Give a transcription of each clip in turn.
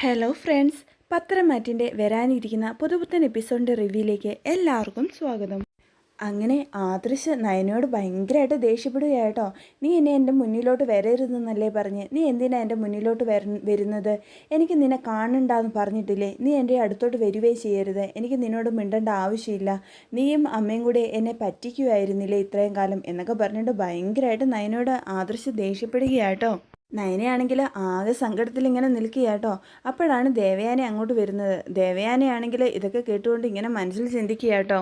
Hello friends പത്രമാറ്റിന്റെ വരാനിരിക്കുന്ന പുതുപുത്തൻ എപ്പിസോഡിന്റെ റിവ്യൂയിലേക്ക് എല്ലാവർക്കും സ്വാഗതം. അങ്ങനെ ആദർശ് നയനോട് ഭയങ്കരമായിട്ട് ദേഷ്യപ്പെടുകയാട്ടോ. നീ എന്നെ എന്റെ മുന്നിലോട്ട് വരരുതെന്നല്ലേ പറഞ്ഞ്? നീ എന്തിനാ എന്റെ മുന്നിലോട്ട് വര വരുന്നത്? എനിക്ക് നിന്നെ കാണണ്ടാന്ന് പറഞ്ഞിട്ടില്ലേ? നീ എന്റെ അടുത്തോട്ട് വരികയേ ചെയ്യരുത്. എനിക്ക് നിന്നോട് മിണ്ടേണ്ട ആവശ്യമില്ല. നീയും അമ്മയും കൂടെ എന്നെ പറ്റിക്കുമായിരുന്നില്ലേ ഇത്രയും കാലം? എന്നൊക്കെ പറഞ്ഞിട്ട് ഭയങ്കരമായിട്ട് നയനോട് ആദർശ് ദേഷ്യപ്പെടുകയാട്ടോ. നയനയാണെങ്കിൽ ആകെ സങ്കടത്തിൽ ഇങ്ങനെ നിൽക്കുകയാട്ടോ അപ്പോഴാണ് ദേവയാനി അങ്ങോട്ട് വരുന്നത്. ദേവയാനയാണെങ്കിൽ ഇതൊക്കെ കേട്ടുകൊണ്ട് ഇങ്ങനെ മനസ്സിൽ ചിന്തിക്കുക കേട്ടോ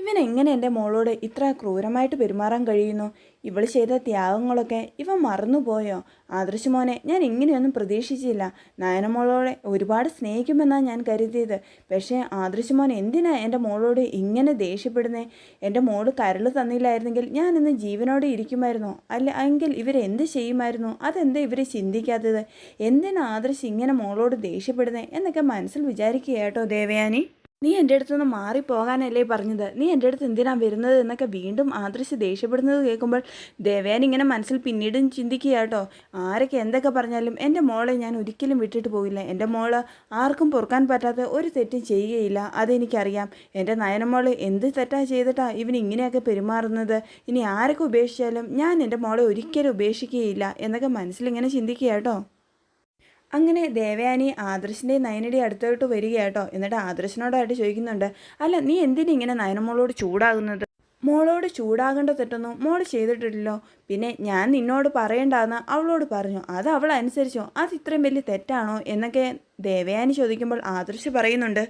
ഇവൻ എങ്ങനെ എന്റെ മോളോട് ഇത്ര ക്രൂരമായിട്ട് പെരുമാറാൻ കഴിയുന്നു? ഇവൾ ചെയ്ത ത്യാഗങ്ങളൊക്കെ ഇവ മറന്നുപോയോ? ആദർശ് മോനെ ഞാൻ ഇങ്ങനെയൊന്നും പ്രതീക്ഷിച്ചില്ല. നയനമോളോടെ ഒരുപാട് സ്നേഹിക്കുമെന്നാണ് ഞാൻ കരുതിയത്. പക്ഷേ ആദർശ് മോൻ എന്തിനാ എന്റെ മോളോട് ഇങ്ങനെ ദേഷ്യപ്പെടുന്നേ? എന്റെ മോൾ കരൾ തന്നില്ലായിരുന്നെങ്കിൽ ഞാൻ ഇന്ന് ജീവനോടെ ഇരിക്കുമായിരുന്നു? അല്ല എങ്കിൽ ഇവരെന്ത് ചെയ്യുമായിരുന്നു? അതെന്താ ഇവരെ ചിന്തിക്കാത്തത്? എന്തിനാ ആദർശ് ഇങ്ങനെ മോളോട് ദേഷ്യപ്പെടുന്നേ? എന്നൊക്കെ മനസ്സിൽ വിചാരിക്കുക കേട്ടോ ദേവയാനി. നീ എന്റെ അടുത്തുനിന്ന് മാറിപ്പോകാനല്ലേ പറഞ്ഞത്? നീ എന്റെ അടുത്ത് എന്തിനാണ് വരുന്നത് എന്നൊക്കെ വീണ്ടും ആദർശ് ദേഷ്യപ്പെടുന്നത് കേൾക്കുമ്പോൾ ദേവയാൻ ഇങ്ങനെ മനസ്സിൽ പിന്നീടും ചിന്തിക്കുക കേട്ടോ. ആരൊക്കെ എന്തൊക്കെ പറഞ്ഞാലും എന്റെ മോളെ ഞാൻ ഒരിക്കലും വിട്ടിട്ട് പോകില്ല. എന്റെ മോൾ ആർക്കും പൊറുക്കാൻ പറ്റാത്ത ഒരു തെറ്റും ചെയ്യുകയില്ല. അതെനിക്കറിയാം. എന്റെ നയനമോൾ എന്ത് തെറ്റാ ചെയ്തിട്ടാ ഇവൻ ഇങ്ങനെയൊക്കെ പെരുമാറുന്നത്? ഇനി ആരൊക്കെ ഉപേക്ഷിച്ചാലും ഞാൻ എന്റെ മോളെ ഒരിക്കലും ഉപേക്ഷിക്കുകയില്ല എന്നൊക്കെ മനസ്സിലിങ്ങനെ ചിന്തിക്കുക കേട്ടോ. അങ്ങനെ ദേവയാനി ആദർശിന്റെ നയനയുടെ അടുത്തോട്ട് വരിക കേട്ടോ. എന്നിട്ട് ആദർശനോടായിട്ട് ചോദിക്കുന്നുണ്ട് അല്ല നീ എന്തിനിങ്ങനെ നയനമോളോട് ചൂടാകുന്നത്? മോളോട് ചൂടാകേണ്ട തെറ്റൊന്നും മോൾ ചെയ്തിട്ടില്ലല്ലോ. പിന്നെ ഞാൻ നിന്നോട് പറയണ്ടാന്ന് അവളോട് പറഞ്ഞു. അത് അവൾ അനുസരിച്ചോ? അത് ഇത്രയും വലിയ തെറ്റാണോ? എന്നൊക്കെ ദേവയാനി ചോദിക്കുമ്പോൾ ആദർശ് പറയുന്നുണ്ട്.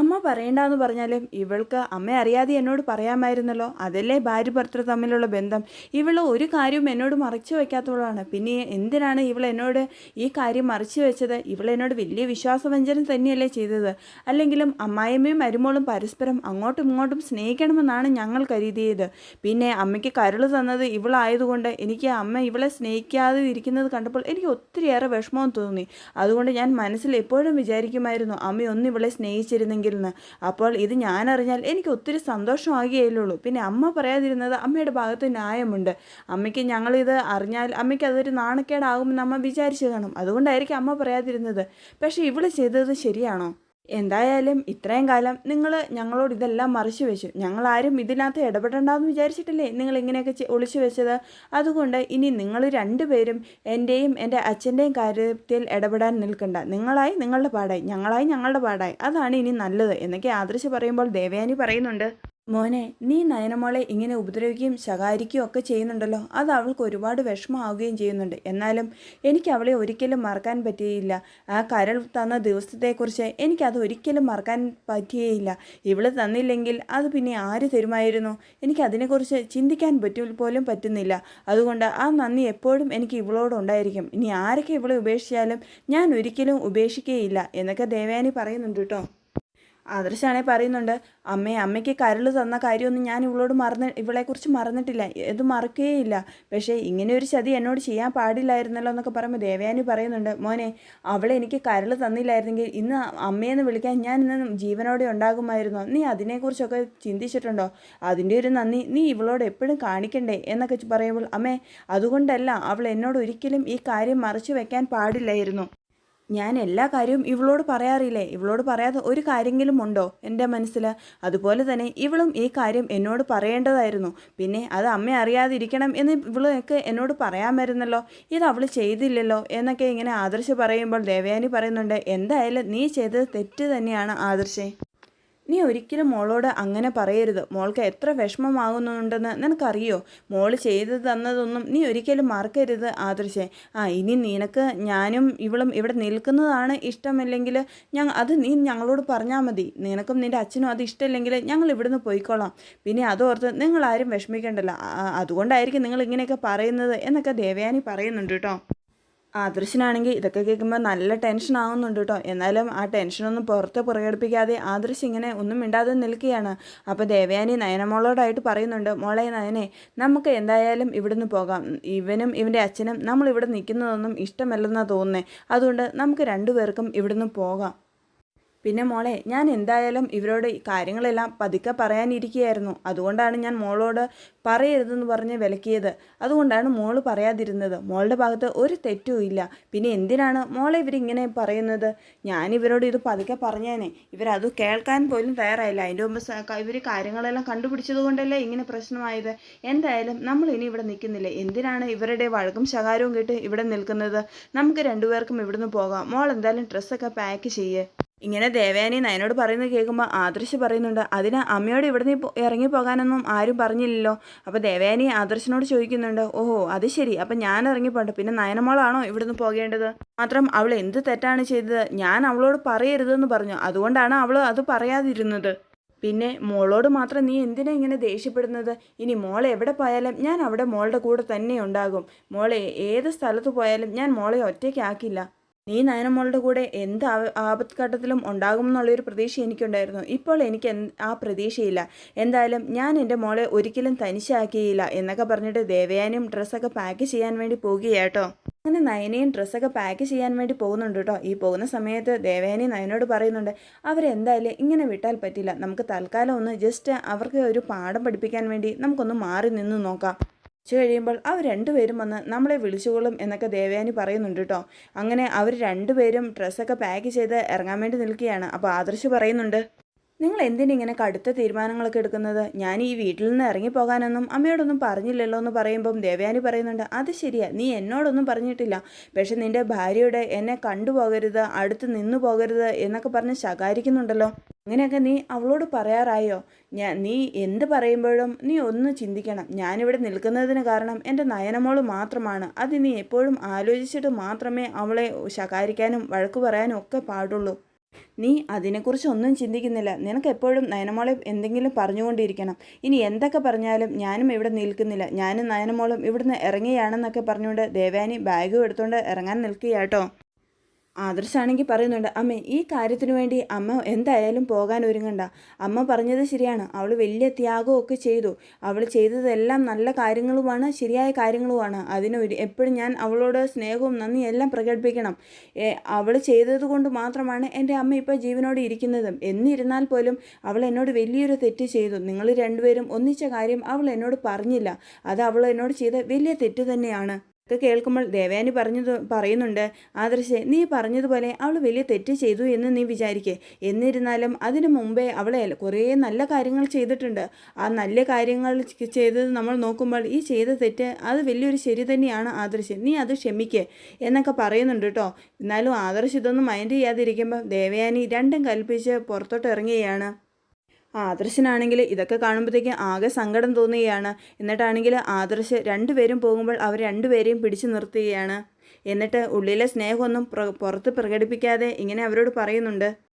അമ്മ പറയണ്ടെന്ന് പറഞ്ഞാലും ഇവൾക്ക് അമ്മ അറിയാതെ എന്നോട് പറയാമായിരുന്നല്ലോ. അതല്ലേ ഭാര്യ ഭർത്തൃ തമ്മിലുള്ള ബന്ധം. ഇവൾ ഒരു കാര്യവും എന്നോട് മറച്ചു വയ്ക്കാത്തവളാണ് പിന്നെ എന്തിനാണ് ഇവൾ എന്നോട് ഈ കാര്യം മറച്ചു വെച്ചത്? ഇവൾ എന്നോട് വലിയ വിശ്വാസവഞ്ചനം തന്നെയല്ലേ ചെയ്തത്. അല്ലെങ്കിലും അമ്മായിയമ്മയും മരുമോളും പരസ്പരം അങ്ങോട്ടും ഇങ്ങോട്ടും സ്നേഹിക്കണമെന്നാണ് ഞങ്ങൾ കരുതിയത്. പിന്നെ അമ്മയ്ക്ക് കരൾ തന്നത് ഇവളായതുകൊണ്ട് എനിക്ക് അമ്മ ഇവളെ സ്നേഹിക്കാതെ ഇരിക്കുന്നത് കണ്ടപ്പോൾ എനിക്ക് ഒത്തിരിയേറെ വിഷമവും തോന്നി. അതുകൊണ്ട് ഞാൻ മനസ്സിൽ എപ്പോഴും വിചാരിക്കുമായിരുന്നു അമ്മയൊന്നും ഇവളെ സ്നേഹിച്ചിരുന്നെങ്കിൽ എന്ന് അപ്പോൾ ഇത് ഞാൻ അറിഞ്ഞാൽ എനിക്ക് ഒത്തിരി സന്തോഷമാകുകയുള്ളൂ പിന്നെ അമ്മ പറയാതിരുന്നത് അമ്മയുടെ ഭാഗത്ത് ന്യായമുണ്ട്. അമ്മയ്ക്ക് ഞങ്ങളിത് അറിഞ്ഞാൽ അമ്മയ്ക്ക് അതൊരു നാണക്കേടാകുമെന്ന് അമ്മ വിചാരിച്ചു കാണും അതുകൊണ്ടായിരിക്കും അമ്മ പറയാതിരുന്നത്. പക്ഷേ ഇവൾ ചെയ്തത് ശരിയാണോ? എന്തായാലും ഇത്രയും കാലം നിങ്ങൾ ഞങ്ങളോട് ഇതെല്ലാം മറിച്ചു വെച്ചു. ഞങ്ങളാരും ഇതിനകത്ത് ഇടപെടണ്ടെന്ന് വിചാരിച്ചിട്ടില്ലേ? നിങ്ങൾ ഇങ്ങനെയൊക്കെ ഒളിച്ചു വെച്ചത്. അതുകൊണ്ട് ഇനി നിങ്ങൾ രണ്ടുപേരും എന്റെയും എന്റെ അച്ഛന്റെയും കാര്യത്തിൽ ഇടപെടാൻ നിൽക്കണ്ട. നിങ്ങളായി നിങ്ങളുടെ പാടായി. ഞങ്ങളായി ഞങ്ങളുടെ പാടായി. അതാണ് ഇനി നല്ലത് എന്നൊക്കെ ആദർശ് പറയുമ്പോൾ ദേവയാനി പറയുന്നുണ്ട്. മോനെ നീ നയനമോളെ ഇങ്ങനെ ഉപദ്രവിക്കുകയും ശകാരിക്കുകയും ഒക്കെ ചെയ്യുന്നുണ്ടല്ലോ. അത് അവൾക്ക് ഒരുപാട് വിഷമമാവുകയും ചെയ്യുന്നുണ്ട്. എന്നാലും എനിക്ക് അവളെ ഒരിക്കലും മറക്കാൻ പറ്റിയില്ല. ആ കരൾ തന്ന ദിവസത്തെക്കുറിച്ച് എനിക്കത് ഒരിക്കലും മറക്കാൻ പറ്റിയേയില്ല ഇവൾ തന്നില്ലെങ്കിൽ അത് പിന്നെ ആര് തരുമായിരുന്നു? എനിക്ക് അതിനെക്കുറിച്ച് ചിന്തിക്കാൻ പറ്റു പോലും പറ്റുന്നില്ല. അതുകൊണ്ട് ആ നന്ദി എപ്പോഴും എനിക്ക് ഇവളോടുണ്ടായിരിക്കും ഇനി ആരൊക്കെ ഇവളെ ഉപേക്ഷിച്ചാലും ഞാൻ ഒരിക്കലും ഉപേക്ഷിക്കുകയില്ല എന്നൊക്കെ ദേവയാനി പറയുന്നുണ്ട് കേട്ടോ. ആദർശാണെ പറയുന്നുണ്ട് അമ്മേ അമ്മയ്ക്ക് കരൾ തന്ന കാര്യമൊന്നും ഞാൻ ഇവളോട് മറന്ന് ഇവളെക്കുറിച്ച് മറന്നിട്ടില്ല. ഇത് മറക്കുകയില്ല. പക്ഷേ ഇങ്ങനെ ഒരു ചതി എന്നോട് ചെയ്യാൻ പാടില്ലായിരുന്നല്ലോ എന്നൊക്കെ പറയുമ്പോൾ ദേവയാനി പറയുന്നുണ്ട് മോനെ അവളെ എനിക്ക് കരൾ തന്നില്ലായിരുന്നെങ്കിൽ ഇന്ന് അമ്മയെന്ന് വിളിക്കാൻ ഞാൻ ഇന്ന് ജീവനോടെ ഉണ്ടാകുമായിരുന്നോ? നീ അതിനെക്കുറിച്ചൊക്കെ ചിന്തിച്ചിട്ടുണ്ടോ? അതിന്റെ ഒരു നന്ദി നീ ഇവളോട് എപ്പോഴും കാണിക്കണ്ടേ? എന്നൊക്കെ പറയുമ്പോൾ അമ്മേ അതുകൊണ്ടല്ല അവൾ എന്നോട് ഒരിക്കലും ഈ കാര്യം മറച്ചു വെക്കാൻ പാടില്ലായിരുന്നു. ഞാൻ എല്ലാ കാര്യവും ഇവളോട് പറയാറില്ലേ? ഇവളോട് പറയാതെ ഒരു കാര്യമെങ്കിലും ഉണ്ടോ? എന്റെ മനസ്സിൽ. അതുപോലെ തന്നെ ഇവളും ഈ കാര്യം എന്നോട് പറയേണ്ടതായിരുന്നു. പിന്നെ അത് അമ്മ അറിയാതിരിക്കണം എന്ന് ഇവളൊക്കെ എന്നോട് പറയാൻ പറയാമായിരുന്നല്ലോ ഇത് അവൾ ചെയ്തില്ലല്ലോ എന്നൊക്കെ ഇങ്ങനെ ആദർശ് പറയുമ്പോൾ ദേവയാനി പറയുന്നുണ്ട് എന്തായാലും നീ ചെയ്തത് തെറ്റ് തന്നെയാണ് ആദർശേ. നീ ഒരിക്കലും മോളോട് അങ്ങനെ പറയരുത്. മോൾക്ക് എത്ര വിഷമമാകുന്നുണ്ടെന്ന് നിനക്കറിയോ? മോൾ ചെയ്തു തന്നതൊന്നും നീ ഒരിക്കലും മറക്കരുത് ആദർശേ. ആ ഇനി നിനക്ക് ഞാനും ഇവളും ഇവിടെ നിൽക്കുന്നതാണ് ഇഷ്ടമില്ലെങ്കിൽ ഞങ്ങൾ അത് നീ ഞങ്ങളോട് പറഞ്ഞാൽ മതി. നിനക്കും നിന്റെ അച്ഛനും അത് ഇഷ്ടമില്ലെങ്കിൽ ഞങ്ങൾ ഇവിടുന്ന് പോയിക്കോളാം. പിന്നെ അതോർത്ത് നിങ്ങളാരും വിഷമിക്കേണ്ടല്ലോ. അതുകൊണ്ടായിരിക്കും നിങ്ങൾ ഇങ്ങനെയൊക്കെ പറയുന്നത് എന്നൊക്കെ ദേവയാനി പറയുന്നുണ്ട് കേട്ടോ. ആദർശനാണെങ്കിൽ ഇതൊക്കെ കേൾക്കുമ്പോൾ നല്ല ടെൻഷൻ ആവുന്നുണ്ട് കേട്ടോ എന്നാലും ആ ടെൻഷനൊന്നും പുറത്ത് പ്രകടിപ്പിക്കാതെ ആദർശ് ഇങ്ങനെ ഒന്നും മിണ്ടാതെ നിൽക്കുകയാണ്. അപ്പോൾ ദേവയാനി നയനമോളോടായിട്ട് പറയുന്നുണ്ട് മോളെ നയനെ നമുക്ക് എന്തായാലും ഇവിടുന്ന് പോകാം. ഇവനും ഇവന്റെ അച്ഛനും നമ്മൾ ഇവിടെ നിൽക്കുന്നതൊന്നും ഇഷ്ടമല്ലെന്നാണ് തോന്നുന്നത് അതുകൊണ്ട് നമുക്ക് രണ്ടുപേർക്കും ഇവിടുന്ന് പോകാം. പിന്നെ മോളെ ഞാൻ എന്തായാലും ഇവരോട് കാര്യങ്ങളെല്ലാം പതുക്കെ പറയാനിരിക്കുകയായിരുന്നു. അതുകൊണ്ടാണ് ഞാൻ മോളോട് പറയരുതെന്ന് പറഞ്ഞ് വിലക്കിയത്. അതുകൊണ്ടാണ് മോൾ പറയാതിരുന്നത്. മോളുടെ ഭാഗത്ത് ഒരു തെറ്റും ഇല്ല. പിന്നെ എന്തിനാണ് മോളെ ഇവരിങ്ങനെ പറയുന്നത്? ഞാൻ ഇവരോട് ഇത് പതുക്കെ പറഞ്ഞേനെ. ഇവരത് കേൾക്കാൻ പോലും തയ്യാറായില്ല. അതിന്റെ മുമ്പ് ഇവർ കാര്യങ്ങളെല്ലാം കണ്ടുപിടിച്ചത് കൊണ്ടല്ലേ ഇങ്ങനെ പ്രശ്നമായത്? എന്തായാലും നമ്മൾ ഇനി ഇവിടെ നിൽക്കുന്നില്ല. എന്തിനാണ് ഇവരുടെ വഴക്കും ശകാരവും കേട്ട് ഇവിടെ നിൽക്കുന്നത്? നമുക്ക് രണ്ടുപേർക്കും ഇവിടുന്ന് പോകാം. മോൾ എന്തായാലും ഡ്രസ്സൊക്കെ പാക്ക് ചെയ്യേ. ഇങ്ങനെ ദേവയാനി നയനോട് പറയുന്നത് കേൾക്കുമ്പോൾ ആദർശ് പറയുന്നുണ്ട് അതിന് അമ്മയോട് ഇവിടെ നിന്ന് ഇറങ്ങി പോകാനൊന്നും ആരും പറഞ്ഞില്ലല്ലോ. അപ്പോൾ ദേവയാനി ആദർശിനോട് ചോദിക്കുന്നുണ്ട് ഓഹോ അത് ശരി. അപ്പം ഞാൻ ഇറങ്ങിപ്പോണ്ട്. പിന്നെ നയനമോളാണോ ഇവിടുന്ന് പോകേണ്ടത്? മാത്രം അവൾ എന്ത് തെറ്റാണ് ചെയ്തത്? ഞാൻ അവളോട് പറയരുതെന്ന് പറഞ്ഞു. അതുകൊണ്ടാണ് അവൾ അത് പറയാതിരുന്നത്. പിന്നെ മോളോട് മാത്രം നീ എന്തിനാ ഇങ്ങനെ ദേഷ്യപ്പെടുന്നത്? ഇനി മോൾ എവിടെ പോയാലും ഞാൻ അവിടെ മോളുടെ കൂടെ തന്നെ ഉണ്ടാകും. മോളെ ഏത് സ്ഥലത്ത് പോയാലും ഞാൻ മോളെ ഒറ്റയ്ക്കാക്കില്ല. നീ നയനമോളുടെ കൂടെ എന്ത് ആപത്ഘട്ടത്തിലും ഉണ്ടാകും എന്നുള്ളൊരു പ്രതീക്ഷ എനിക്കുണ്ടായിരുന്നു. ഇപ്പോൾ എനിക്ക് ആ പ്രതീക്ഷയില്ല. എന്തായാലും ഞാൻ എന്റെ മോളെ ഒരിക്കലും തനിച്ചാക്കിയില്ല എന്നൊക്കെ പറഞ്ഞിട്ട് ദേവയാനിയും ഡ്രസ്സൊക്കെ പാക്ക് ചെയ്യാൻ വേണ്ടി പോകുകയാട്ടോ അങ്ങനെ നയനയും ഡ്രസ്സൊക്കെ പാക്ക് ചെയ്യാൻ വേണ്ടി പോകുന്നുണ്ട് കേട്ടോ ഈ പോകുന്ന സമയത്ത് ദേവയാനി നയനോട് പറയുന്നുണ്ട് അവരെന്തായാലും ഇങ്ങനെ വിട്ടാൽ പറ്റില്ല. നമുക്ക് തൽക്കാലം ഒന്ന് ജസ്റ്റ് അവർക്ക് ഒരു പാഠം പഠിപ്പിക്കാൻ വേണ്ടി നമുക്കൊന്ന് മാറി നിന്ന് നോക്കാം. ഉച്ച കഴിയുമ്പോൾ അവർ രണ്ടുപേരും വന്ന് നമ്മളെ വിളിച്ചുകൊള്ളും എന്നൊക്കെ ദേവയാനി പറയുന്നുണ്ട് കേട്ടോ അങ്ങനെ അവർ രണ്ടുപേരും ഡ്രസ്സൊക്കെ പാക്ക് ചെയ്ത് ഇറങ്ങാൻ വേണ്ടി നിൽക്കുകയാണ്. അപ്പോൾ ആദർശ് പറയുന്നുണ്ട് നിങ്ങൾ എന്തിനാ ഇങ്ങനെ കടുത്ത തീരുമാനങ്ങളൊക്കെ എടുക്കുന്നത്? ഞാൻ ഈ വീട്ടിൽ നിന്ന് ഇറങ്ങിപ്പോകാനൊന്നും അമ്മയോടൊന്നും പറഞ്ഞില്ലല്ലോ എന്ന് പറയുമ്പം ദേവയാനി പറയുന്നുണ്ട് അത് ശരിയാ നീ എന്നോടൊന്നും പറഞ്ഞിട്ടില്ല. പക്ഷെ നിന്റെ ഭാര്യയുടെ എന്നെ കണ്ടുപോകരുത് അടുത്ത് നിന്നു പോകരുത് എന്നൊക്കെ പറഞ്ഞ് ശകാരിക്കുന്നുണ്ടല്ലോ. അങ്ങനെയൊക്കെ നീ അവളോട് പറയാറായോ? ഞാൻ നീ എന്ത് പറയുമ്പോഴും നീ ഒന്ന് ചിന്തിക്കണം. ഞാനിവിടെ നിൽക്കുന്നതിന് കാരണം എന്റെ നയനമോൾ മാത്രമാണ്. അത് നീ എപ്പോഴും ആലോചിച്ചിട്ട് മാത്രമേ അവളെ ശകാരിക്കാനും വഴക്ക് പറയാനും ഒക്കെ പാടുള്ളൂ. നീ അതിനെക്കുറിച്ച് ഒന്നും ചിന്തിക്കുന്നില്ല. നിനക്ക് എപ്പോഴും നയനമോളെ എന്തെങ്കിലും പറഞ്ഞുകൊണ്ടിരിക്കണം. ഇനി എന്തൊക്കെ പറഞ്ഞാലും ഞാനും ഇവിടെ നിൽക്കുന്നില്ല. ഞാനും നയനമോളും ഇവിടുന്ന് ഇറങ്ങിയാണെന്നൊക്കെ പറഞ്ഞുകൊണ്ട് ദേവാനി ബാഗും എടുത്തുകൊണ്ട് ഇറങ്ങാൻ നിൽക്കുകയാട്ടോ ആദർശാണെങ്കിൽ പറയുന്നുണ്ട് അമ്മ ഈ കാര്യത്തിനു വേണ്ടി അമ്മ എന്തായാലും പോകാൻ ഒരുങ്ങണ്ട. അമ്മ പറഞ്ഞത് ശരിയാണ്. അവൾ വലിയ ത്യാഗമൊക്കെ ചെയ്തു. അവൾ ചെയ്തതെല്ലാം നല്ല കാര്യങ്ങളുമാണ് ശരിയായ കാര്യങ്ങളുമാണ്. അതിന് എപ്പോഴും ഞാൻ അവളോട് സ്നേഹവും നന്ദിയെല്ലാം പ്രകടിപ്പിക്കണം. അവൾ ചെയ്തത് കൊണ്ട് മാത്രമാണ് എന്റെ അമ്മ ഇപ്പോൾ ജീവനോട് ഇരിക്കുന്നതും. എന്നിരുന്നാൽ പോലും അവൾ എന്നോട് വലിയൊരു തെറ്റ് ചെയ്തു. നിങ്ങൾ രണ്ടുപേരും ഒന്നിച്ച കാര്യം അവൾ എന്നോട് പറഞ്ഞില്ല. അത് അവൾ എന്നോട് ചെയ്ത വലിയ തെറ്റ് തന്നെയാണ്. ഇത് കേൾക്കുമ്പോൾ ദേവയാനി പറഞ്ഞത് പറയുന്നുണ്ട് ആദർശെ നീ പറഞ്ഞതുപോലെ അവൾ വലിയ തെറ്റ് ചെയ്തു എന്ന് നീ വിചാരിക്കേ. എന്നിരുന്നാലും അതിനു മുമ്പേ അവളെ കുറേ നല്ല കാര്യങ്ങൾ ചെയ്തിട്ടുണ്ട്. ആ നല്ല കാര്യങ്ങൾ ചെയ്തത് നമ്മൾ നോക്കുമ്പോൾ ഈ ചെയ്ത തെറ്റ് അത് വലിയൊരു ശരി തന്നെയാണ് ആദർശ്. നീ അത് ക്ഷമിക്കേ എന്നൊക്കെ പറയുന്നുണ്ട് കേട്ടോ. എന്നാലും ആദർശ് ഇതൊന്നും മൈൻഡ് ചെയ്യാതിരിക്കുമ്പോൾ ദേവയാനി രണ്ടും കൽപ്പിച്ച് പുറത്തോട്ട് ഇറങ്ങുകയാണ്. ആദർശനാണെങ്കിൽ ഇതൊക്കെ കാണുമ്പോഴത്തേക്കും ആകെ സങ്കടം തോന്നുകയാണ്. എന്നിട്ടാണെങ്കിൽ ആദർശ് രണ്ടുപേരും പോകുമ്പോൾ അവർ രണ്ടുപേരെയും പിടിച്ചു നിർത്തുകയാണ്. എന്നിട്ട് ഉള്ളിലെ സ്നേഹമൊന്നും പുറത്ത് പ്രകടിപ്പിക്കാതെ ഇങ്ങനെ അവരോട് പറയുന്നുണ്ട്.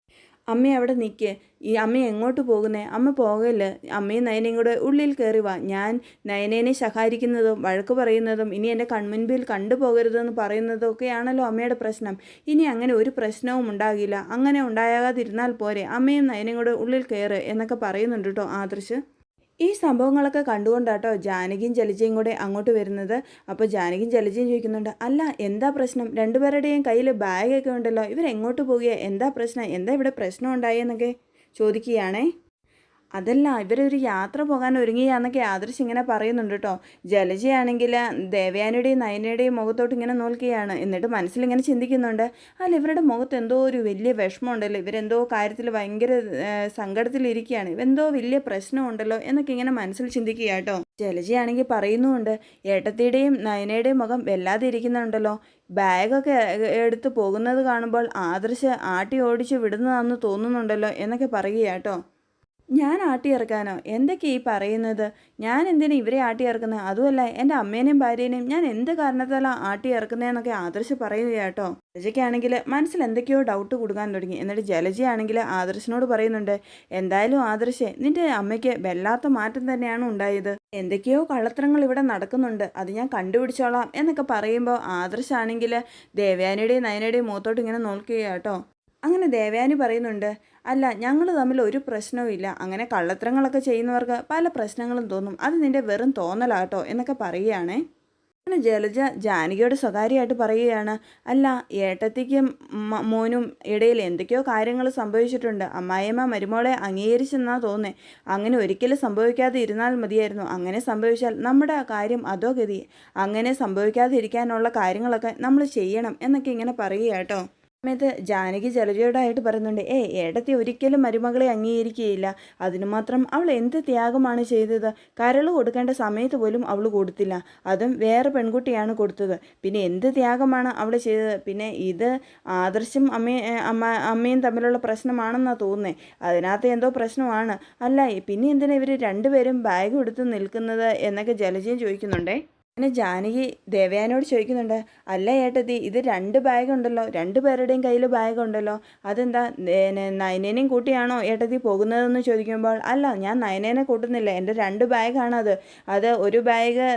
അമ്മ അവിടെ നിൽക്ക് ഈ അമ്മ എങ്ങോട്ട് പോകുന്നേ? അമ്മ പോകല്ലേ. അമ്മയും നയനയും കൂടെ ഉള്ളിൽ കയറി വാ. ഞാൻ നയനേനെ ശകാരിക്കുന്നതും വഴക്ക് പറയുന്നതും ഇനി എന്റെ കൺമുൻപിൽ കണ്ടുപോകരുതെന്ന് പറയുന്നതും ഒക്കെയാണല്ലോ അമ്മയുടെ പ്രശ്നം. ഇനി അങ്ങനെ ഒരു പ്രശ്നവും ഉണ്ടാകില്ല. അങ്ങനെ ഉണ്ടാകാതിരുന്നാൽ പോരെ. അമ്മയും നയനയും കൂടെ ഉള്ളിൽ കയറ് എന്നൊക്കെ പറയുന്നുണ്ട് കേട്ടോ ആദർശ്. ഈ സംഭവങ്ങളൊക്കെ കണ്ടുകൊണ്ടാട്ടോ ജാനകിയും ജലജയും കൂടെ അങ്ങോട്ട് വരുന്നത്. അപ്പോൾ ജാനകിയും ജലജയും ചോദിക്കുന്നുണ്ട് അല്ല എന്താ പ്രശ്നം? രണ്ടുപേരുടെയും കയ്യിൽ ബാഗൊക്കെ ഉണ്ടല്ലോ. ഇവരെങ്ങോട്ട് പോകുക എന്താ പ്രശ്നം? എന്താ ഇവിടെ പ്രശ്നം ഉണ്ടായെന്നൊക്കെ ചോദിക്കുകയാണേ. അതല്ല ഇവരൊരു യാത്ര പോകാൻ ഒരുങ്ങിയാന്നൊക്കെ ആദർശ് ഇങ്ങനെ പറയുന്നുണ്ട് കേട്ടോ ജലജയാണെങ്കിൽ ദേവയാനിയുടെയും നയനയുടെയും മുഖത്തോട്ട് ഇങ്ങനെ നോക്കുകയാണ് എന്നിട്ട് മനസ്സിലിങ്ങനെ ചിന്തിക്കുന്നുണ്ട്. അല്ല ഇവരുടെ മുഖത്ത് എന്തോ ഒരു വലിയ വിഷമമുണ്ടല്ലോ. ഇവരെന്തോ കാര്യത്തിൽ ഭയങ്കര സങ്കടത്തിലിരിക്കുകയാണ്. ഇവരെന്തോ വലിയ പ്രശ്നമുണ്ടല്ലോ എന്നൊക്കെ ഇങ്ങനെ മനസ്സിൽ ചിന്തിക്കുക കേട്ടോ ജലജയാണെങ്കിൽ പറയുന്നുമുണ്ട് ഏട്ടത്തിയുടെയും നയനയുടെയും മുഖം വല്ലാതെ ഇരിക്കുന്നുണ്ടല്ലോ. ബാഗൊക്കെ എടുത്ത് പോകുന്നത് കാണുമ്പോൾ ആദർശ് ആട്ടി ഓടിച്ച് വിടുന്നതാണെന്ന് തോന്നുന്നുണ്ടല്ലോ എന്നൊക്കെ പറയുക കേട്ടോ ഞാൻ ആട്ടി ഇറക്കാനോ എന്തൊക്കെ ഈ പറയുന്നത്? ഞാൻ എന്തിനാ ഇവരെ ആട്ടി ഇറക്കുന്നത് അതുമല്ല എന്റെ അമ്മേനെയും ഭാര്യേനെയും ഞാൻ എന്ത് കാരണത്താലാണ് ആട്ടി ഇറക്കുന്നതെന്നൊക്കെ ആദർശ് പറയുക കേട്ടോ. ജലജയ്ക്കാണെങ്കിൽ മനസ്സിൽ എന്തൊക്കെയോ ഡൗട്ട് കൊടുക്കാൻ തുടങ്ങി. എന്നിട്ട് ജലജയാണെങ്കിൽ ആദർശിനോട് പറയുന്നുണ്ട് എന്തായാലും ആദർശേ നിന്റെ അമ്മയ്ക്ക് വല്ലാത്ത മാറ്റം തന്നെയാണ് ഉണ്ടായത്. എന്തൊക്കെയോ കള്ളത്തരങ്ങൾ ഇവിടെ നടക്കുന്നുണ്ട്. അത് ഞാൻ കണ്ടുപിടിച്ചോളാം എന്നൊക്കെ പറയുമ്പോൾ ആദർശാണെങ്കിൽ ദേവയാനിയുടെയും നയനയുടെയും മുഖത്തോട്ട് ഇങ്ങനെ നോക്കുക കേട്ടോ. അങ്ങനെ ദേവയാനി പറയുന്നുണ്ട് അല്ല ഞങ്ങൾ തമ്മിൽ ഒരു പ്രശ്നവും ഇല്ല. അങ്ങനെ കള്ളത്തരങ്ങളൊക്കെ ചെയ്യുന്നവർക്ക് പല പ്രശ്നങ്ങളും തോന്നും. അത് നിന്റെ വെറും തോന്നലാട്ടോ എന്നൊക്കെ പറയുകയാണേ. അങ്ങനെ ജലജ ജാനകിയോട് സ്വകാര്യമായിട്ട് പറയുകയാണ് അല്ല ഏട്ടത്തിക്കും മോനും ഇടയിൽ എന്തൊക്കെയോ കാര്യങ്ങൾ സംഭവിച്ചിട്ടുണ്ട്. അമ്മായിയമ്മ മരുമോളെ അംഗീകരിച്ചെന്നാ തോന്നേ അങ്ങനെ ഒരിക്കലും സംഭവിക്കാതെ ഇരുന്നാൽ മതിയായിരുന്നു. അങ്ങനെ സംഭവിച്ചാൽ നമ്മുടെ കാര്യം അതോ ഗതി. അങ്ങനെ സംഭവിക്കാതെ ഇരിക്കാനുള്ള കാര്യങ്ങളൊക്കെ നമ്മൾ ചെയ്യണം എന്നൊക്കെ ഇങ്ങനെ പറയുക കേട്ടോ സമയത്ത് ജാനകി ജലജയോടായിട്ട് പറയുന്നുണ്ട് ഏ ഏടത്തി ഒരിക്കലും മരുമകളെ അംഗീകരിക്കുകയില്ല. അതിനു മാത്രം അവൾ എന്ത് ത്യാഗമാണ് ചെയ്തത്? കരൾ കൊടുക്കേണ്ട സമയത്ത് പോലും അവൾ കൊടുത്തില്ല. അതും വേറെ പെൺകുട്ടിയാണ് കൊടുത്തത്. പിന്നെ എന്ത് ത്യാഗമാണ് അവൾ ചെയ്തത്? പിന്നെ ഇത് ആദർശം അമ്മയും അമ്മ അമ്മയും തമ്മിലുള്ള പ്രശ്നമാണെന്നാണ് തോന്നുന്നത് അതിനകത്ത് എന്തോ പ്രശ്നമാണ്. അല്ല പിന്നെ എന്തിനാ ഇവർ രണ്ടുപേരും ബാഗ് എടുത്ത് നിൽക്കുന്നത്? എന്നൊക്കെ ജലജയും ചോദിക്കുന്നുണ്ടേ. അങ്ങനെ ജാനകി ദേവയാനോട് ചോദിക്കുന്നുണ്ട് അല്ല ഏട്ടത്തി ഇത് രണ്ട് ബാഗ് ഉണ്ടല്ലോ രണ്ട് പേരുടെയും കയ്യിൽ ബാഗ് ഉണ്ടല്ലോ അതെന്താ നയനേനെയും കൂട്ടിയാണോ ഏട്ടത്തി പോകുന്നതെന്ന് ചോദിക്കുമ്പോൾ അല്ല ഞാൻ നയനേനെ കൂട്ടുന്നില്ല എന്റെ രണ്ട് ബാഗാണ് അത് അത് ഒരു ബാഗ്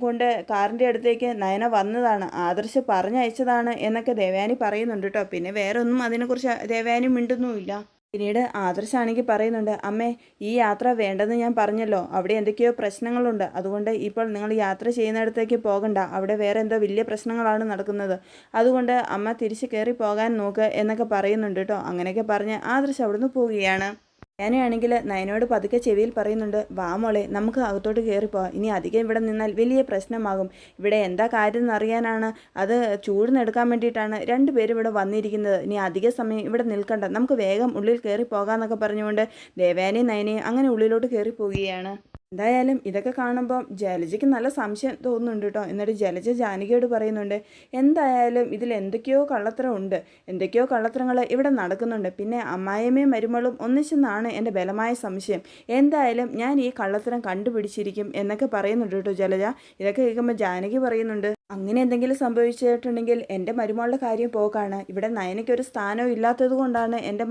കൊണ്ട് കാറിന്റെ അടുത്തേക്ക് നയന വന്നതാണ് ആദർശ് പറഞ്ഞയച്ചതാണ് എന്നൊക്കെ ദേവയാനി പറയുന്നുണ്ട് കേട്ടോ പിന്നെ വേറെ ഒന്നും അതിനെക്കുറിച്ച് ദേവയാനി മിണ്ടുന്നുമില്ല. പിന്നീട് ആദർശാണെങ്കിൽ പറയുന്നുണ്ട് അമ്മേ ഈ യാത്ര വേണ്ടെന്ന് ഞാൻ പറഞ്ഞല്ലോ. അവിടെ എന്തൊക്കെയോ പ്രശ്നങ്ങളുണ്ട്. അതുകൊണ്ട് ഇപ്പോൾ നിങ്ങൾ യാത്ര ചെയ്യുന്നിടത്തേക്ക് പോകണ്ട. അവിടെ വേറെ എന്തോ വലിയ പ്രശ്നങ്ങളാണ് നടക്കുന്നത്. അതുകൊണ്ട് അമ്മ തിരിച്ച് കയറി പോകാൻ നോക്ക് എന്നൊക്കെ പറയുന്നുണ്ട് കേട്ടോ. അങ്ങനെയൊക്കെ പറഞ്ഞ് ആദർശ് അവിടുന്ന് പോവുകയാണ്. ഞാനാണെങ്കിൽ നയനോട് പതുക്കെ ചെവിയിൽ പറയുന്നുണ്ട് വാ മോളെ നമുക്ക് അകത്തോട്ട് കയറിപ്പോവാം ഇനി അധികം ഇവിടെ നിന്നാൽ വലിയ പ്രശ്നമാകും. ഇവിടെ എന്താ കാര്യം എന്നറിയാനാണ് അത് ചൂടുന്നെടുക്കാൻ വേണ്ടിയിട്ടാണ് രണ്ടുപേരും ഇവിടെ വന്നിരിക്കുന്നത്. ഇനി അധിക സമയം ഇവിടെ നിൽക്കണ്ട. നമുക്ക് വേഗം ഉള്ളിൽ കയറി പോകാമെന്നൊക്കെ പറഞ്ഞുകൊണ്ട് ദേവാനയും നയനയും അങ്ങനെ ഉള്ളിലോട്ട് കയറി പോവുകയാണ്. എന്തായാലും ഇതൊക്കെ കാണുമ്പോൾ ജലജയ്ക്ക് നല്ല സംശയം തോന്നുന്നുണ്ട് കേട്ടോ. എന്നിട്ട് ജലജ ജാനകിയോട് പറയുന്നുണ്ട് എന്തായാലും ഇതിൽ എന്തൊക്കെയോ കള്ളത്തരം ഉണ്ട്. എന്തൊക്കെയോ കള്ളത്തരങ്ങൾ ഇവിടെ നടക്കുന്നുണ്ട്. പിന്നെ അമ്മായിയമ്മയും മരുമകളും ഒന്നിച്ചെന്നാണ് എന്റെ ബലമായ സംശയം. എന്തായാലും ഞാൻ ഈ കള്ളത്തരം കണ്ടുപിടിച്ചിരിക്കും എന്നൊക്കെ പറയുന്നുണ്ട് കേട്ടോ ജലജ. ഇതൊക്കെ കേൾക്കുമ്പോൾ ജാനകി പറയുന്നുണ്ട് അങ്ങനെ എന്തെങ്കിലും സംഭവിച്ചിട്ടുണ്ടെങ്കിൽ എന്റെ മരുമോളുടെ കാര്യം പോക്കാണ്. ഇവിടെ നയനയ്ക്ക് ഒരു സ്ഥാനം ഇല്ലാത്തത് കൊണ്ടാണ് എന്റെ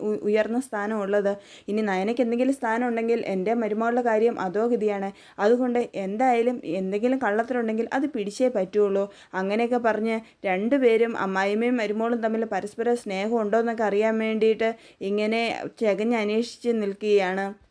ഉ- ഉയർന്ന സ്ഥാനം ഉള്ളത് ഇനി നയനയ്ക്ക് എന്തെങ്കിലും സ്ഥാനം ഉണ്ടെങ്കിൽ എന്റെ മരുമോളുടെ കാര്യം അതോ ഗതിയാണ്. അതുകൊണ്ട് എന്തായാലും എന്തെങ്കിലും കള്ളത്തിലുണ്ടെങ്കിൽ അത് പിടിച്ചേ പറ്റുള്ളൂ. അങ്ങനെയൊക്കെ പറഞ്ഞ് രണ്ടുപേരും അമ്മായിമ്മയും മരുമോളും തമ്മിൽ പരസ്പര സ്നേഹം ഉണ്ടോ എന്നൊക്കെ അറിയാൻ വേണ്ടിയിട്ട് ഇങ്ങനെ ചകഞ്ഞ് അന്വേഷിച്ച് നിൽക്കുകയാണ്.